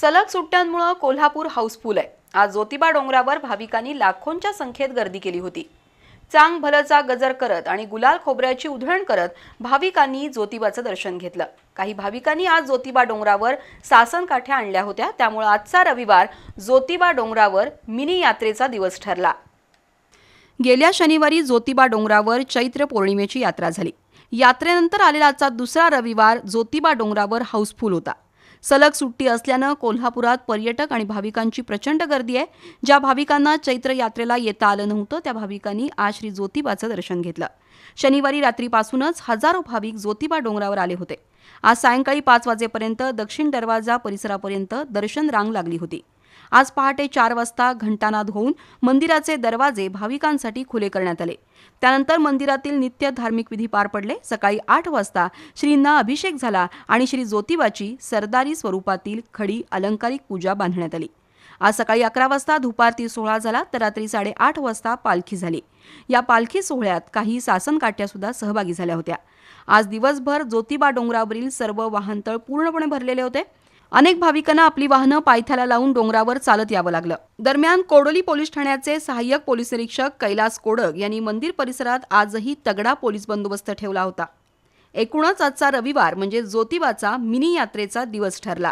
सलग सुट्ट्यांमुळं कोल्हापूर हाऊसफुल आहे. आज ज्योतिबा डोंगरावर भाविकांनी लाखोंच्या संख्येत गर्दी केली होती. चांग भलचा गजर करत आणि गुलाल खोबऱ्याची उधळण करत भाविकांनी ज्योतिबाचं दर्शन घेतलं. काही भाविकांनी आज ज्योतिबा डोंगरावर सासन काठ्या आणल्या होत्या. त्यामुळे आजचा रविवार ज्योतिबा डोंगरावर मिनी यात्रेचा दिवस ठरला. गेल्या शनिवारी ज्योतिबा डोंगरावर चैत्र पौर्णिमेची यात्रा झाली. यात्रेनंतर आलेला आजचा दुसरा रविवार ज्योतिबा डोंगरावर हाऊसफुल होता. सलग सुट्टी असल्यानं कोल्हापुरात पर्यटक आणि भाविकांची प्रचंड गर्दी आहे. ज्या भाविकांना चैत्र यात्रेला येता आलं नव्हतं त्या भाविकांनी आज श्री ज्योतिबाचं दर्शन घेतलं. शनिवारी रात्रीपासूनच हजारो भाविक ज्योतिबा डोंगरावर आले होते. आज सायंकाळी पाच वाजेपर्यंत दक्षिण दरवाजा परिसरापर्यंत दर्शन रांग लागली होती. आज पहाटे चार वाजता घंटानाद होऊन मंदिराचे दरवाजे भाविकांसाठी खुले करण्यात आले. त्यानंतर मंदिरातील नित्य धार्मिक विधी पार पडले. सकाळी आठ वाजता श्रींना अभिषेक झाला आणि श्री ज्योतिबाची सरदारी स्वरूपातील खडी अलंकारिक पूजा बांधण्यात आली. आज सकाळी अकरा वाजता दुपारती सोहळा झाला तर रात्री साडेआठ वाजता पालखी झाली. या पालखी सोहळ्यात काही सासनकाठ्या सुद्धा सहभागी झाल्या होत्या. आज दिवसभर ज्योतिबा डोंगरावरील सर्व वाहनतळ पूर्णपणे भरलेले होते. अनेक भाविकांना आपली वाहनं पायथ्याला लावून डोंगरावर चालत यावं लागलं. दरम्यान कोडोली पोलीस ठाण्याचे सहाय्यक पोलीस निरीक्षक कैलास कोडक यांनी मंदिर परिसरात आजही तगडा पोलीस बंदोबस्त ठेवला होता. एकूणच आजचा रविवार म्हणजे ज्योतिबाचा मिनी यात्रेचा दिवस ठरला.